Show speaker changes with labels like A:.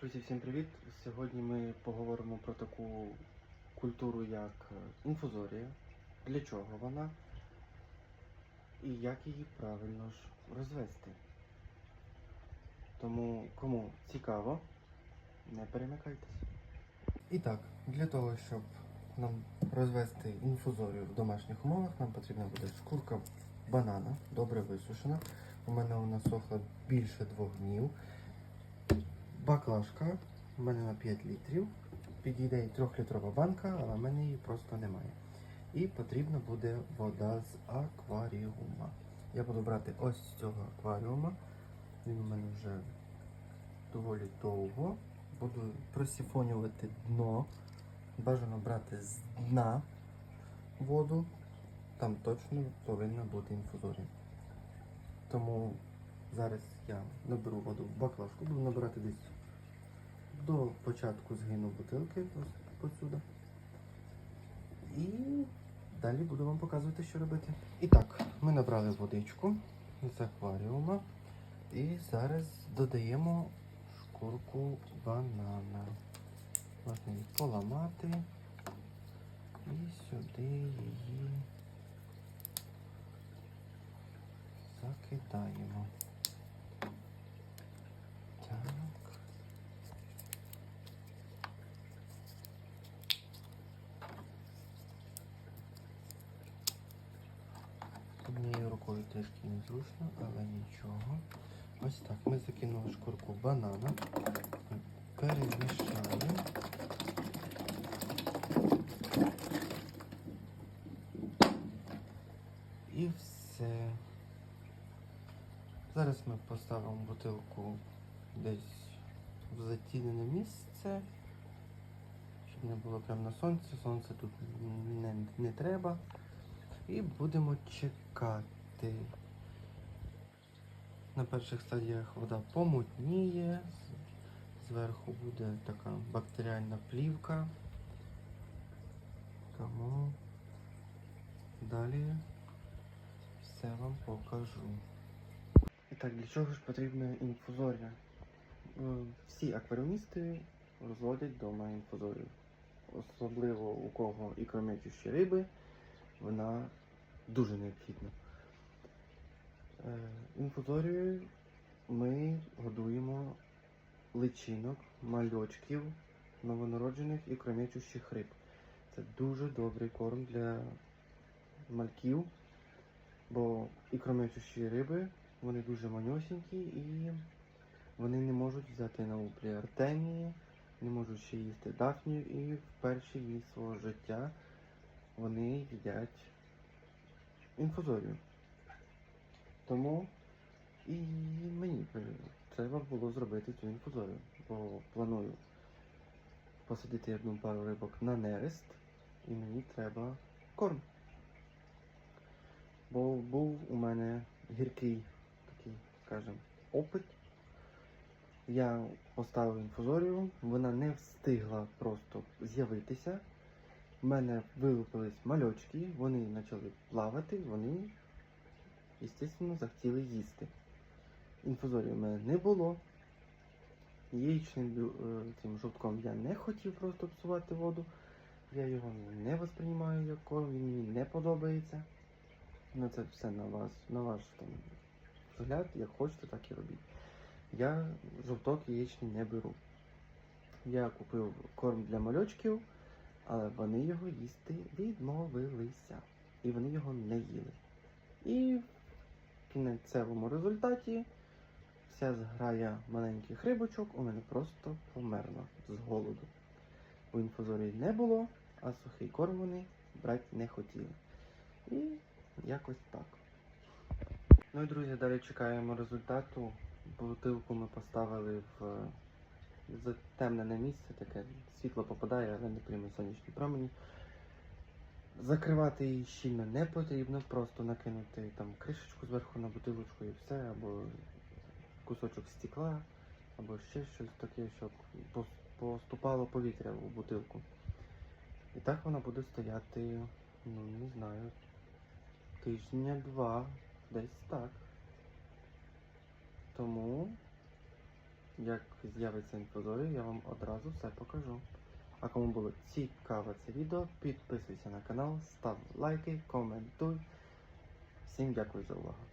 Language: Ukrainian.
A: Друзі, всім привіт! Сьогодні ми поговоримо про таку культуру, як е, інфузорія, для чого вона і як її правильно ж розвести. Тому кому цікаво, не перемикайтесь. І так, для того, щоб нам розвести інфузорію в домашніх умовах, нам потрібна буде шкурка банана, добре висушена. У мене вона сохла більше двох днів. Баклажка у мене на 5 літрів. Підійде і 3-літрова банка, але в мене її просто немає. І потрібна буде вода з акваріума. Я буду брати ось з цього акваріума. Він у мене вже доволі довго. Буду просіфонювати дно. Бажано брати з дна воду. Там точно повинна бути інфузорія. Тому зараз я наберу воду в баклажку, буду набирати десь до початку згину бутилки ось. І далі буду вам показувати, що робити. І так, ми набрали водичку з акваріума. І зараз додаємо шкурку банана. Можна її поламати. І сюди її закидаємо. Так. Однією рукою трішки незручно, але нічого. Ось так. Ми закинули шкурку банана. Перемішаємо. І все. Зараз ми поставимо бутилку десь в затінене місце, щоб не було прямо на сонці. Сонце тут не, не треба. І будемо чекати. На перших стадіях вода помутніє, зверху буде така бактеріальна плівка. Тому далі все вам покажу. І так, для чого ж потрібна інфузорія? Е, Всі акваріумісти розводять вдома інфузорію. Особливо у кого і ікромечущі риби, вона дуже необхідна. Е, Інфузорією ми годуємо личинок, мальочків, новонароджених і кромячущих риб. Це дуже добрий корм для мальків, бо ікромечущі риби вони дуже манюсінькі і вони не можуть взяти на уплі артемії, не можуть ще їсти дафнію і в перші дні свого життя вони їдять інфузорію. Тому і мені е, треба було зробити цю інфузорію, бо планую посадити одну пару рибок на нерест, і мені треба корм. Бо був у мене гіркий такий, скажімо, опит. Я поставив інфузорію, вона не встигла просто з'явитися. У мене вилупились мальочки, вони почали плавати, вони, звісно, захотіли їсти. Інфузорії в мене не було. Яєчним е, цим жовтком я не хотів просто псувати воду. Я його не восприймаю як корм, він мені не подобається. Ну це все на вас, на ваш там взгляд, як хочете, так і робіть. Я жовток яєчний не беру. Я купив корм для мальочків, але вони його їсти відмовилися. І вони його не їли. І в кінцевому результаті вся зграя маленьких рибочок у мене просто померла з голоду. Бо інфузорії не було, а сухий корм вони брати не хотіли. І якось так. Ну і друзі, далі чекаємо результату. Бутилку ми поставили в затемнене місце, таке світло попадає, але не прийме сонячні промені. Закривати її щільно не потрібно, просто накинути там кришечку зверху на бутилочку і все, або кусочок стекла, або ще щось таке, щоб поступало повітря у бутилку. І так вона буде стояти, ну не знаю, тижня-два, десь так. Тому як з'явиться інфузорій, я вам одразу все покажу. А кому було цікаве це відео, підписуйся на канал, став лайки, коментуй. Всім дякую за увагу.